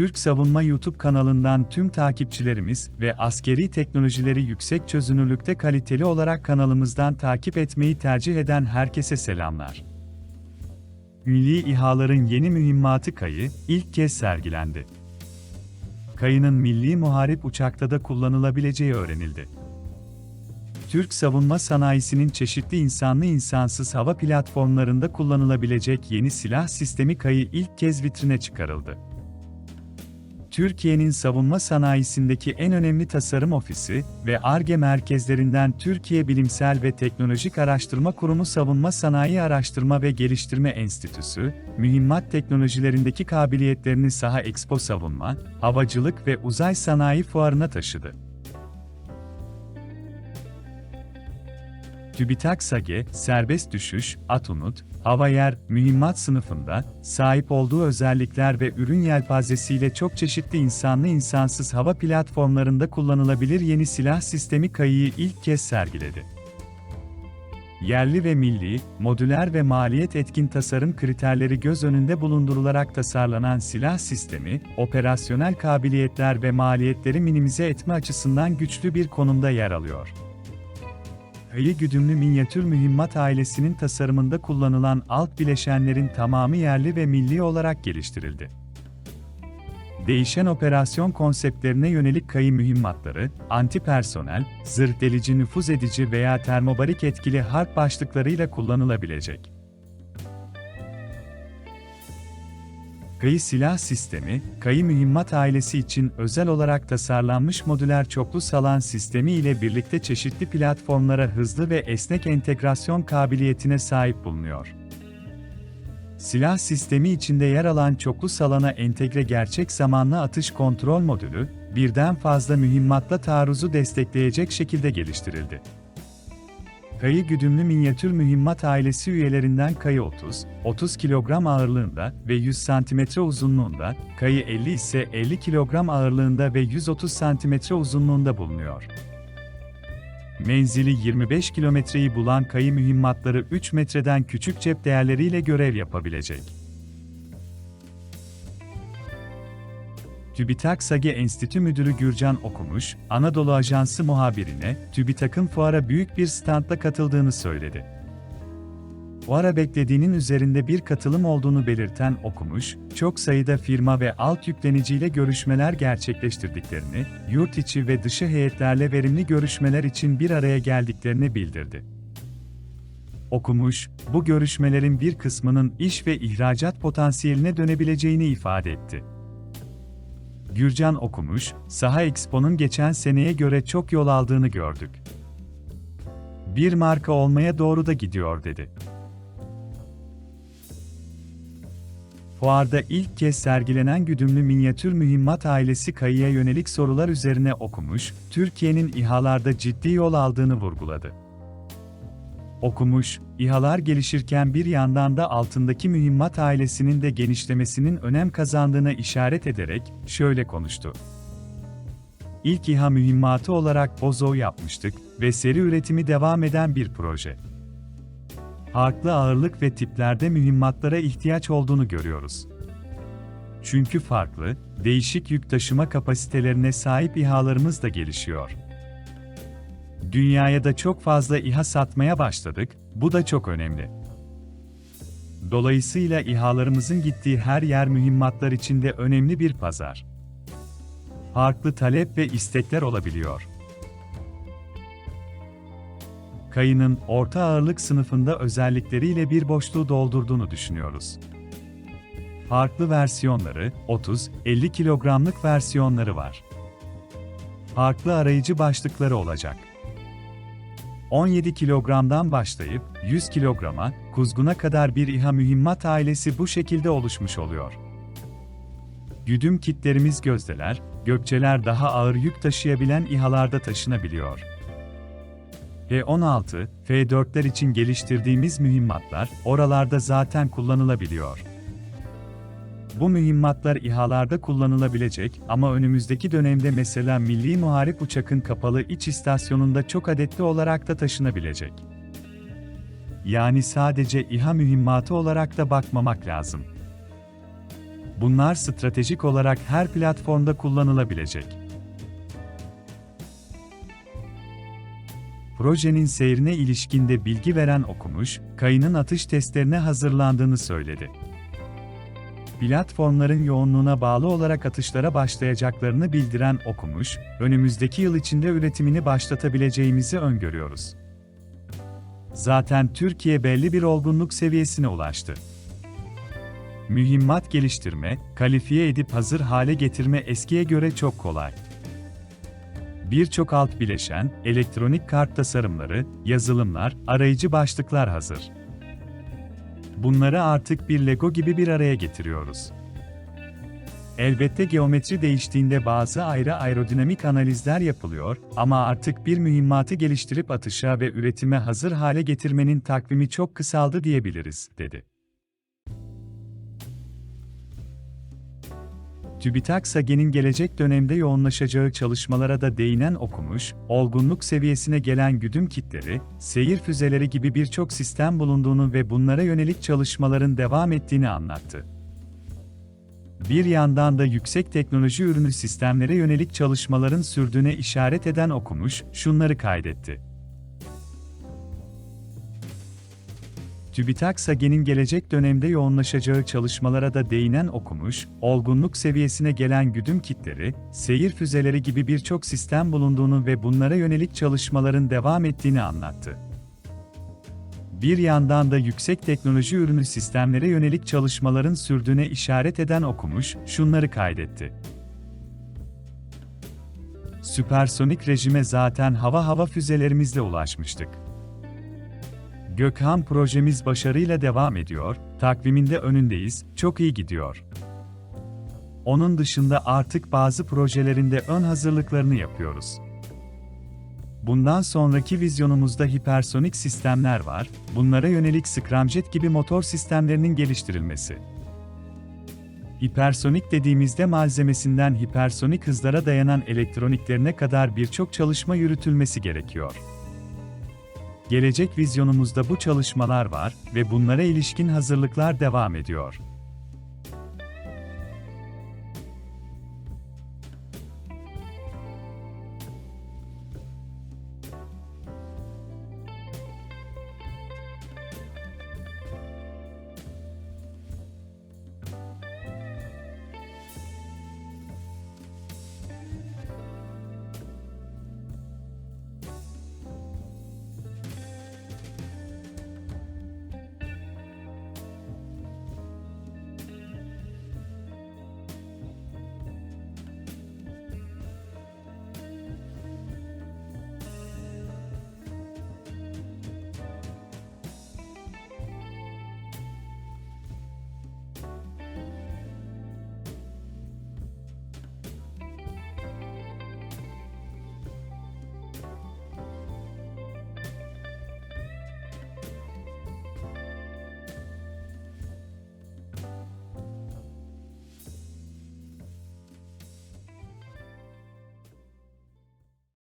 Türk Savunma YouTube kanalından tüm takipçilerimiz ve askeri teknolojileri yüksek çözünürlükte kaliteli olarak kanalımızdan takip etmeyi tercih eden herkese selamlar. Milli İHA'ların yeni mühimmatı kayı ilk kez sergilendi. Kayının milli muharip uçakta da kullanılabileceği öğrenildi. Türk savunma sanayisinin çeşitli insanlı insansız hava platformlarında kullanılabilecek yeni silah sistemi kayı ilk kez vitrine çıkarıldı. Türkiye'nin savunma sanayisindeki en önemli tasarım ofisi ve ARGE merkezlerinden Türkiye Bilimsel ve Teknolojik Araştırma Kurumu Savunma Sanayi Araştırma ve Geliştirme Enstitüsü, mühimmat teknolojilerindeki kabiliyetlerini Saha Expo Savunma, Havacılık ve Uzay Sanayi Fuarı'na taşıdı. TÜBİTAK SAGE, serbest düşüş, Atunut, hava yer, mühimmat sınıfında, sahip olduğu özellikler ve ürün yelpazesiyle çok çeşitli insanlı insansız hava platformlarında kullanılabilir yeni silah sistemi kayıyı ilk kez sergiledi. Yerli ve milli, modüler ve maliyet etkin tasarım kriterleri göz önünde bulundurularak tasarlanan silah sistemi, operasyonel kabiliyetler ve maliyetleri minimize etme açısından güçlü bir konumda yer alıyor. Kayı güdümlü minyatür mühimmat ailesinin tasarımında kullanılan alt bileşenlerin tamamı yerli ve milli olarak geliştirildi. Değişen operasyon konseptlerine yönelik kayı mühimmatları, anti-personel, zırh delici nüfuz edici veya termobarik etkili harp başlıklarıyla kullanılabilecek. Kayı silah sistemi, kayı mühimmat ailesi için özel olarak tasarlanmış modüler çoklu salan sistemi ile birlikte çeşitli platformlara hızlı ve esnek entegrasyon kabiliyetine sahip bulunuyor. Silah sistemi içinde yer alan çoklu salana entegre gerçek zamanlı atış kontrol modülü, birden fazla mühimmatla taarruzu destekleyecek şekilde geliştirildi. Kayı güdümlü minyatür mühimmat ailesi üyelerinden kayı 30, 30 kilogram ağırlığında ve 100 santimetre uzunluğunda, kayı 50 ise 50 kilogram ağırlığında ve 130 santimetre uzunluğunda bulunuyor. Menzili 25 kilometreyi bulan kayı mühimmatları 3 metreden küçük cep değerleriyle görev yapabilecek. TÜBİTAK SAGE Enstitü Müdürü Gürcan Okumuş, Anadolu Ajansı muhabirine, TÜBİTAK'ın fuara büyük bir standla katıldığını söyledi. Fuara beklediğinin üzerinde bir katılım olduğunu belirten Okumuş, çok sayıda firma ve alt yükleniciyle görüşmeler gerçekleştirdiklerini, yurt içi ve dışı heyetlerle verimli görüşmeler için bir araya geldiklerini bildirdi. Okumuş, bu görüşmelerin bir kısmının iş ve ihracat potansiyeline dönebileceğini ifade etti. Gürcan okumuş, Saha Expo'nun geçen seneye göre çok yol aldığını gördük. Bir marka olmaya doğru da gidiyor dedi. Fuarda ilk kez sergilenen güdümlü minyatür mühimmat ailesi kayıya yönelik sorular üzerine okumuş, Türkiye'nin İHA'larda ciddi yol aldığını vurguladı. Okumuş, İHA'lar gelişirken bir yandan da altındaki mühimmat ailesinin de genişlemesinin önem kazandığına işaret ederek şöyle konuştu. İlk İHA mühimmatı olarak Bozo yapmıştık ve seri üretimi devam eden bir proje. Farklı ağırlık ve tiplerde mühimmatlara ihtiyaç olduğunu görüyoruz. Çünkü farklı, değişik yük taşıma kapasitelerine sahip İHA'larımız da gelişiyor. Dünyaya da çok fazla İHA satmaya başladık, bu da çok önemli. Dolayısıyla İHA'larımızın gittiği her yer mühimmatlar içinde önemli bir pazar. Farklı talep ve istekler olabiliyor. Kayının orta ağırlık sınıfında özellikleriyle bir boşluğu doldurduğunu düşünüyoruz. Farklı versiyonları, 30-50 kilogramlık versiyonları var. Farklı arayıcı başlıkları olacak. 17 kilogramdan başlayıp 100 kilograma, kuzguna kadar bir İHA mühimmat ailesi bu şekilde oluşmuş oluyor. Güdüm kitlerimiz gözdeler, gökçeler daha ağır yük taşıyabilen İHA'larda taşınabiliyor. F-16, F-4'ler için geliştirdiğimiz mühimmatlar oralarda zaten kullanılabiliyor. Bu mühimmatlar İHA'larda kullanılabilecek ama önümüzdeki dönemde mesela Milli Muharip Uçak'ın kapalı iç istasyonunda çok adetli olarak da taşınabilecek. Yani sadece İHA mühimmatı olarak da bakmamak lazım. Bunlar stratejik olarak her platformda kullanılabilecek. Projenin seyrine ilişkinde bilgi veren okumuş, kayının atış testlerine hazırlandığını söyledi. Platformların yoğunluğuna bağlı olarak atışlara başlayacaklarını bildiren okumuş, önümüzdeki yıl içinde üretimini başlatabileceğimizi öngörüyoruz. Zaten Türkiye belli bir olgunluk seviyesine ulaştı. Mühimmat geliştirme, kalifiye edip hazır hale getirme eskiye göre çok kolay. Birçok alt bileşen, elektronik kart tasarımları, yazılımlar, arayıcı başlıklar hazır. Bunları artık bir Lego gibi bir araya getiriyoruz. Elbette geometri değiştiğinde bazı ayrı aerodinamik analizler yapılıyor ama artık bir mühimmatı geliştirip atışa ve üretime hazır hale getirmenin takvimi çok kısaldı diyebiliriz, dedi. TÜBİTAK SAGE'nin gelecek dönemde yoğunlaşacağı çalışmalara da değinen okumuş, olgunluk seviyesine gelen güdüm kitleri, seyir füzeleri gibi birçok sistem bulunduğunu ve bunlara yönelik çalışmaların devam ettiğini anlattı. Bir yandan da yüksek teknoloji ürünü sistemlere yönelik çalışmaların sürdüğüne işaret eden okumuş, şunları kaydetti. TÜBİTAK SAGE'nin gelecek dönemde yoğunlaşacağı çalışmalara da değinen okumuş, olgunluk seviyesine gelen güdüm kitleri, seyir füzeleri gibi birçok sistem bulunduğunu ve bunlara yönelik çalışmaların devam ettiğini anlattı. Bir yandan da yüksek teknoloji ürünü sistemlere yönelik çalışmaların sürdüğüne işaret eden okumuş, şunları kaydetti. Süpersonik rejime zaten hava hava füzelerimizle ulaşmıştık. Gökhan projemiz başarıyla devam ediyor, takviminde önündeyiz, çok iyi gidiyor. Onun dışında artık bazı projelerinde ön hazırlıklarını yapıyoruz. Bundan sonraki vizyonumuzda hipersonik sistemler var, bunlara yönelik scramjet gibi motor sistemlerinin geliştirilmesi. Hipersonik dediğimizde malzemesinden hipersonik hızlara dayanan elektroniklerine kadar birçok çalışma yürütülmesi gerekiyor. Gelecek vizyonumuzda bu çalışmalar var ve bunlara ilişkin hazırlıklar devam ediyor.